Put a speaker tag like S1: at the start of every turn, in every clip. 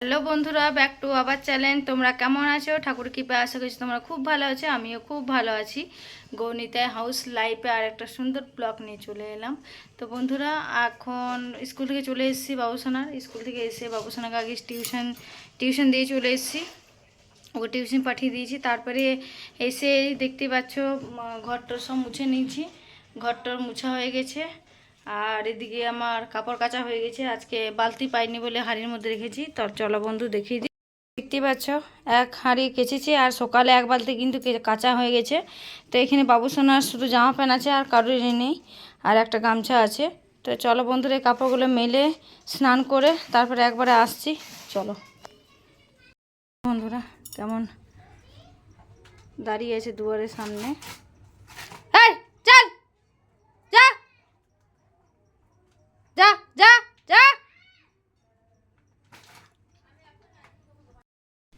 S1: Hello বন্ধুরা back to আবার channel তোমরা কেমন আছো? ঠাকুর কৃপা আশা করছি তোমরা খুব ভালো আছো আমিও খুব ভালো আছি। গৌনিতায় হাউস লাইফে আর একটা সুন্দর ব্লগ নিয়ে চলে এলাম। তো বন্ধুরা এখন স্কুল থেকে চলে এসেছি বাবুসোনার। স্কুল থেকে এসে বাবুসোনাকে আগে টিউশন টিউশন দিয়ে চলে এসেছি। ওকে টিউশন পাঠিয়ে দিয়েছি। তারপরে এসে দেখতে পাচ্ছ উম, ঘরটর সব মুছে নিয়েছি। ঘরটর মুছা হয়ে গেছে। আর এদিকে আমার কাপড় কাচা হয়ে গেছে। আজকে বালতি পাইনি বলে হাঁড়ির মধ্যে রেখেছি। তো চলো বন্ধু, দেখিয়ে দিই। দেখতে পাচ্ছ, এক হাঁড়ি কেচেছি আর সকালে এক বালতি কিন্তু কাঁচা হয়ে গেছে। তো এখানে বাবু সোনার শুধু জামা প্যান্ট আছে আর কারোর নেই আর একটা গামছা আছে। তো চলো বন্ধুরা, এই কাপড়গুলো মেলে স্নান করে তারপরে একবারে আসছি। চলো। বন্ধুরা, কেমন দাঁড়িয়ে আছে দুয়ারের সামনে এই চল যা যা যা যা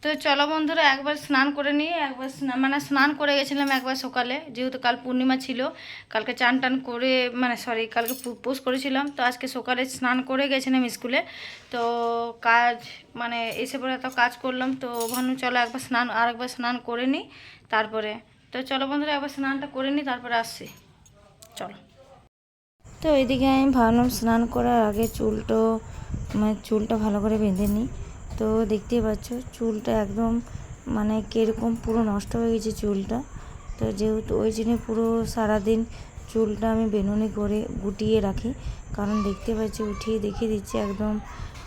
S1: তো চলো বন্ধুরা, একবার স্নান করে নিয়ে একবার স্নান মানে স্নান করে গেছিলাম একবার সকালে, যেহেতু কাল পূর্ণিমা ছিল। কালকে চান টান করে মানে সরি কালকে পোষ করেছিলাম। তো আজকে সকালে স্নান করে গেছিলাম স্কুলে। তো কাজ মানে এসে পরে তো কাজ করলাম। তো ভানু, চলো একবার স্নান আর একবার স্নান করে নিই তারপরে। তো চলো বন্ধুরা, একবার স্নানটা করে নিই, তারপরে আসছি। চলো। তো এদিকে আমি ভাবলাম স্নান করার আগে চুলটো মানে চুলটা ভালো করে বেঁধে নিই। তো দেখতেই পাচ্ছ, চুলটা একদম মানে কীরকম পুরো নষ্ট হয়ে গেছে চুলটা। তো যেহেতু ওই জন্য পুরো সারাদিন চুলটা আমি বেনুনি করে গুটিয়ে রাখি। কারণ দেখতে পাচ্ছি, উঠিয়ে দেখিয়ে দিচ্ছি একদম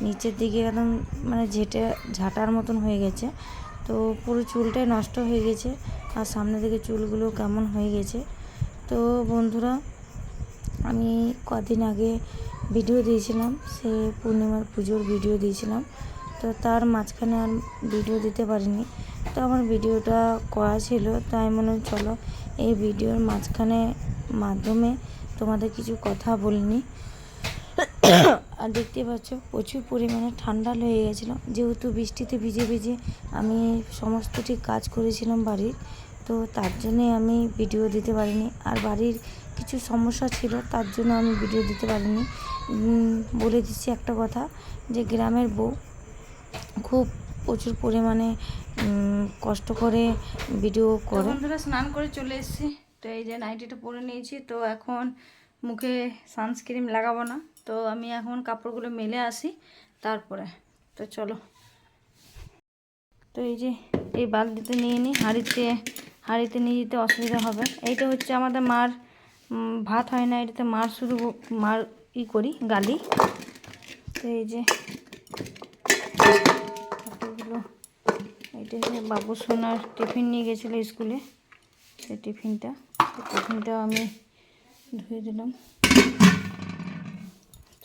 S1: নিচের দিকে একদম মানে ঝেটে, ঝাঁটার মতন হয়ে গেছে। তো পুরো চুলটাই নষ্ট হয়ে গেছে আর সামনে দিকে চুলগুলো কেমন হয়ে গেছে। তো বন্ধুরা, আমি কদিন আগে ভিডিও দিয়েছিলাম, সে পূর্ণিমার পুজোর ভিডিও দিয়েছিলাম। তো তার মাঝখানে আর ভিডিও দিতে পারিনি। তো আমার ভিডিওটা করা ছিল, তাই মনে চলো এই ভিডিওর মাঝখানে মাধ্যমে তোমাদের কিছু কথা বলিনি। আর দেখতে পাচ্ছ, প্রচুর পরিমাণে ঠান্ডা লেগে গেছিল। যেহেতু বৃষ্টিতে ভিজে ভিজে আমি সমস্তটি কাজ করেছিলাম বাড়ির, তো তার জন্যে আমি ভিডিও দিতে পারিনি। আর বাড়ির কিছু সমস্যা ছিল, তার জন্য আমি ভিডিও দিতে পারিনি। বলে দিচ্ছি একটা কথা, যে গ্রামের বউ খুব প্রচুর পরিমাণে কষ্ট করে ভিডিও করে। বন্ধুরা স্নান করে চলে এসেছি। তো এই যে নাইটিটা পরে নিয়েছি তো এখন মুখে সানস্ক্রিন লাগাবো না। তো আমি এখন কাপড়গুলো মেলে আসি তারপরে। তো চলো। তো এই যে এই বালতিতে নিয়ে নিই হাঁড়িতে হাঁড়িতে নিয়ে যেতে অসুবিধা হবে। এইটা হচ্ছে আমাদের মার ভাত হয় না এটাতে মার শুধু মার ই করি গালি। তো এই যে এটা হচ্ছে বাবু সোনার টিফিন নিয়ে গেছিল স্কুলে, সেই টিফিনটা। সেই টিফিনটাও আমি ধুয়ে দিলাম।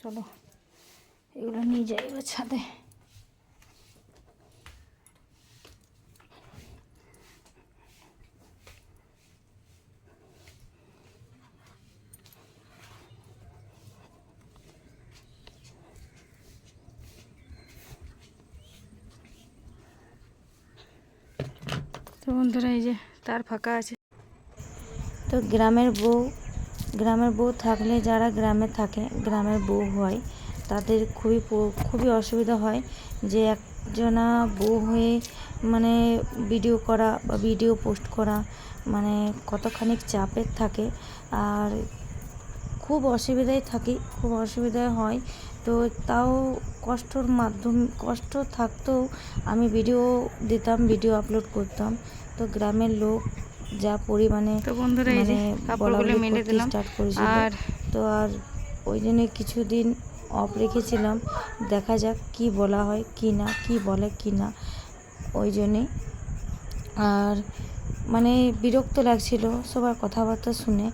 S1: চলো, এগুলো নিয়ে যাই এবার ছাদে। তো বন্ধুরা, এই যে তার ফাঁকা আছে। তো গ্রামের বউ গ্রামের বউ থাকলে যারা গ্রামে থাকে, গ্রামের বউ হয়, তাদের খুবই খুবই অসুবিধা হয় যে একজনা বউ হয়ে মানে ভিডিও করা বা ভিডিও পোস্ট করা মানে কতখানি চাপের থাকে। আর খুব অসুবিধায় থাকি, খুব অসুবিধায় হয় তো তাও কষ্টর মাধ্যম কষ্ট থাকতেও আমি ভিডিও দিতাম ভিডিও আপলোড করতাম। তো গ্রামের লোক যা পরিমাণে
S2: তো বন্ধুরা এই যে
S1: মানে
S2: কাপড়গুলো মেলে দিলাম। আর
S1: তো আর ওই জন্য কিছুদিন অফ রেখেছিলাম। দেখা যাক কি বলা হয় কি না কি বলে কি না। ওই জন্যে আর মানে বিরক্ত লাগছিল সবার কথাবার্তা শুনে।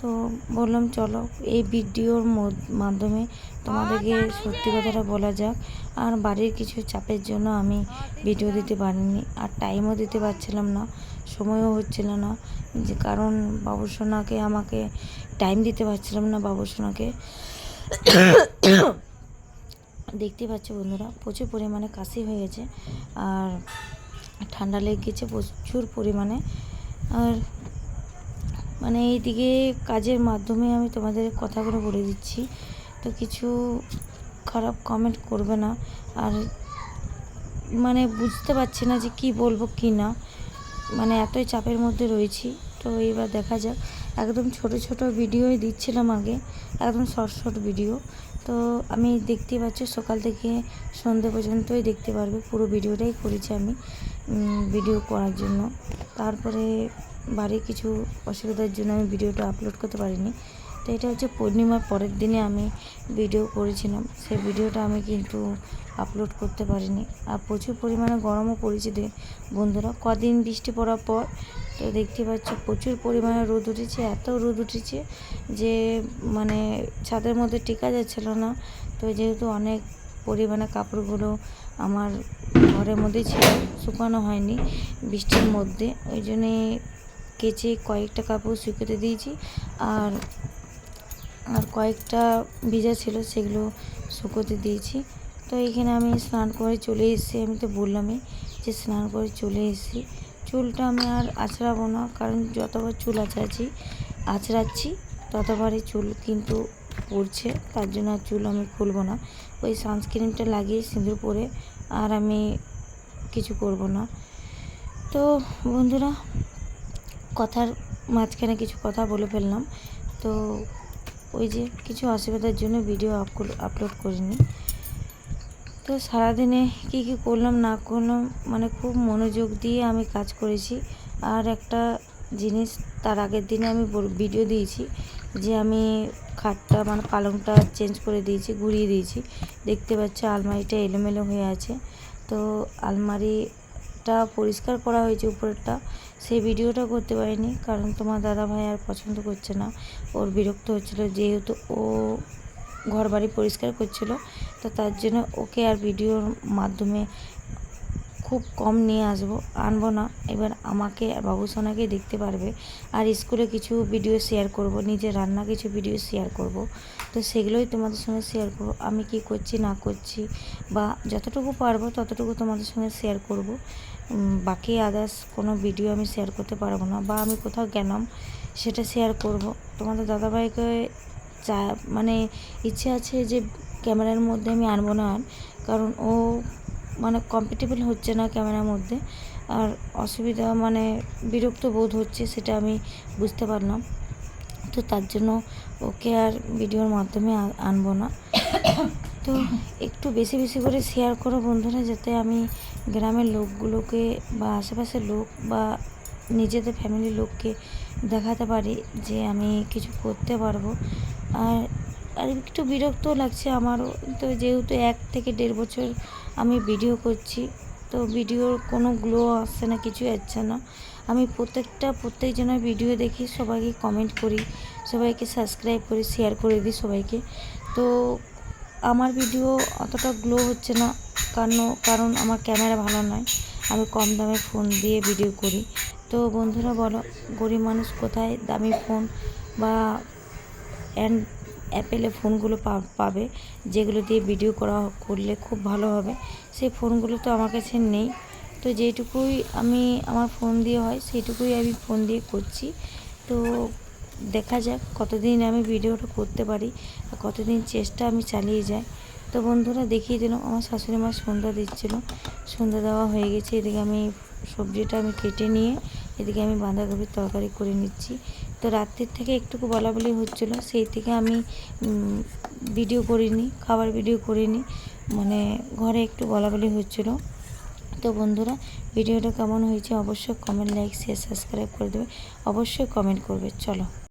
S1: তো বললাম, চলো, এই ভিডিওর মধ্য- মাধ্যমে তোমাদেরকে সত্যি কথাটা বলা যাক। আর বাড়ির কিছু চাপের জন্য আমি ভিডিও দিতে পারিনি। আর টাইমও দিতে পারছিলাম না, সময়ও হচ্ছিল না। যে কারণ বাবুসোনাকে আমাকে টাইম দিতে পারছিলাম না, বাবুসোনাকে। দেখতে পাচ্ছ বন্ধুরা, প্রচুর পরিমাণে কাশি হয়ে গেছে। আর ঠান্ডা লেগে গেছে প্রচুর পরিমাণে। আর মানে এইদিকে কাজের মাধ্যমে আমি তোমাদের কথাগুলো বলে দিচ্ছি। তো কিছু খারাপ কমেন্ট করবে না। আর মানে বুঝতে পারছি না যে কি বলব, কি না। মানে এতই চাপের মধ্যে রয়েছি। তো এবার দেখা যাক। একদম ছোট ছোট ভিডিওই দিচ্ছিলাম আগে। একদম শর্ট শর্ট ভিডিও তো আমি দেখতেই পাচ্ছি, সকাল থেকে সন্ধে পর্যন্তই দেখতে পারবে। পুরো ভিডিওটাই করেছি আমি ভিডিও করার জন্য। তারপরে বাড়ির কিছু অসুবিধার জন্য আমি ভিডিওটা আপলোড করতে পারিনি। তো এটা হচ্ছে পূর্ণিমার পরের দিনে আমি ভিডিও করেছিলাম। সেই ভিডিওটা আমি কিন্তু আপলোড করতে পারিনি। আর প্রচুর পরিমাণে গরমও পড়েছে দে- বন্ধুরা। কদিন বৃষ্টি পড়ার পর তো দেখতে পাচ্ছ প্রচুর পরিমাণে রোদ উঠেছে, এত রোদ উঠেছে যে মানে ছাদের মধ্যে টিকা যাচ্ছিল না। তো যেহেতু অনেক পরিমাণে কাপড়গুলো আমার ঘরের মধ্যে ছিল, শুকানো হয়নি বৃষ্টির মধ্যে। ওই জন্যে কেচে কয়েকটা কাপড় শুকোতে দিয়েছি আর আর কয়েকটা ভিজা ছিল সেগুলো শুকোতে দিয়েছি। তো এখানে আমি স্নান করে চলে এসেছি, আমি তো বললামই যে স্নান করে চলে এসেছি। চুলটা আমি আর আছড়াবো না, কারণ যতবার চুল আঁচড়াচ্ছি আঁচড়াচ্ছি ততবারই চুল কিন্তু পড়ছে, তার জন্য আর চুল আমি খুলবো না। ওই সানস্ক্রিনটা লাগিয়ে সিঁদুর পরে আর আমি কিছু করব না। তো বন্ধুরা কথার মাঝখানে কিছু কথা বলে ফেললাম। তো ওই যে কিছু অসুবিধার জন্য ভিডিও আপলোড করিনি। তো সারাদিনে কী কী করলাম, না করলাম মানে খুব মনোযোগ দিয়ে আমি কাজ করেছি। আর একটা জিনিস, তার আগের দিনে আমি ভিডিও দিয়েছি যে আমি খাটটা মানে পালংটা চেঞ্জ করে দিয়েছি, ঘুরিয়ে দিয়েছি। দেখতে পাচ্ছ আলমারিটা এলোমেলো হয়ে আছে। তো আলমারিটা পরিষ্কার করা হয়েছে উপরেরটা। সেই ভিডিওটা করতে পারিনি, কারণ তোমার দাদা ভাই আর পছন্দ করছে না। ওর বিরক্ত হচ্ছিল, যেহেতু ও ঘর বাড়ি পরিষ্কার করছিল, তো তার জন্য ওকে আর ভিডিওর মাধ্যমে খুব কম নিয়ে আসব, আনব না। এবার আমাকে আর বাবুসোনাকে দেখতে পারবে। আর স্কুলে কিছু ভিডিও শেয়ার করব, নিজের রান্না কিছু ভিডিও শেয়ার করব। তো সেগুলোই তোমাদের সঙ্গে শেয়ার করব, আমি কি করছি, না করছি, বা যতটুকু পারব ততটুকু তোমাদের সঙ্গে শেয়ার করব। বাকি আদার্স কোনো ভিডিও আমি শেয়ার করতে পারব না, বা আমি কোথাও গেলাম সেটা শেয়ার করব। তোমাদের দাদাভাইকে চা মানে ইচ্ছে আছে যে ক্যামেরার মধ্যে আমি আনব না আর। কারণ ও মানে কম্পিটেবল হচ্ছে না ক্যামেরার মধ্যে। আর অসুবিধা মানে বিরক্ত বোধ হচ্ছে সেটা আমি বুঝতে পারলাম। তো তার জন্য ওকে আর ভিডিওর মাধ্যমে আনব না। তো একটু বেশি বেশি করে শেয়ার করো বন্ধুরা, যাতে আমি গ্রামের লোকগুলোকে বা আশেপাশের লোক বা নিজেদের ফ্যামিলির লোককে দেখাতে পারি যে আমি কিছু করতে পারব। আর আর একটু বিরক্তও লাগছে আমারও। তো যেহেতু এক থেকে দেড় বছর আমি ভিডিও করছি, তো ভিডিওর কোনো গ্লো আসছে না, কিছু আসছে না। আমি প্রত্যেকটা প্রত্যেকজনের ভিডিও দেখি, সবাইকে কমেন্ট করি, সবাইকে সাবস্ক্রাইব করি শেয়ার করে দিই সবাইকে। তো আমার ভিডিও অতটা গ্লো হচ্ছে না, কারণ কারণ আমার ক্যামেরা ভালো নয়। আমি কম দামে ফোন দিয়ে ভিডিও করি। তো বন্ধুরা বলো, গরিব মানুষ কোথায় দামি ফোন বা অ্যান্ড অ্যাপেলে ফোনগুলো পাবে, যেগুলো দিয়ে ভিডিও করা করলে খুব ভালো হবে। সেই ফোনগুলো তো আমার কাছে নেই। তো যেটুকুই আমি, আমার ফোন দিয়ে হয়, সেইটুকুই আমি ফোন দিয়ে করছি। তো দেখা যাক কতদিন আমি ভিডিওটা করতে পারি আর কতদিন চেষ্টা আমি চালিয়ে যাই। তো বন্ধুরা দেখিয়ে দিলাম, আমার শাশুড়ি মা সন্ধ্যা দিচ্ছিল। সন্ধ্যা দেওয়া হয়ে গেছে, এদিকে আমি সবজিটা আমি কেটে নিয়ে এদিকে আমি বাঁধাকপির তরকারি করে নিচ্ছি। তো রাত্রির থেকে একটুকু বলা বলি হচ্ছিল, সেই থেকে আমি ভিডিও করিনি, খাবার ভিডিও করিনি। মানে ঘরে একটু বলা বলি হচ্ছিল। তো বন্ধুরা ভিডিওটা কেমন হয়েছে অবশ্যই কমেন্ট লাইক শেয়ার সাবস্ক্রাইব করে দেবে। অবশ্যই কমেন্ট করবে, চলো।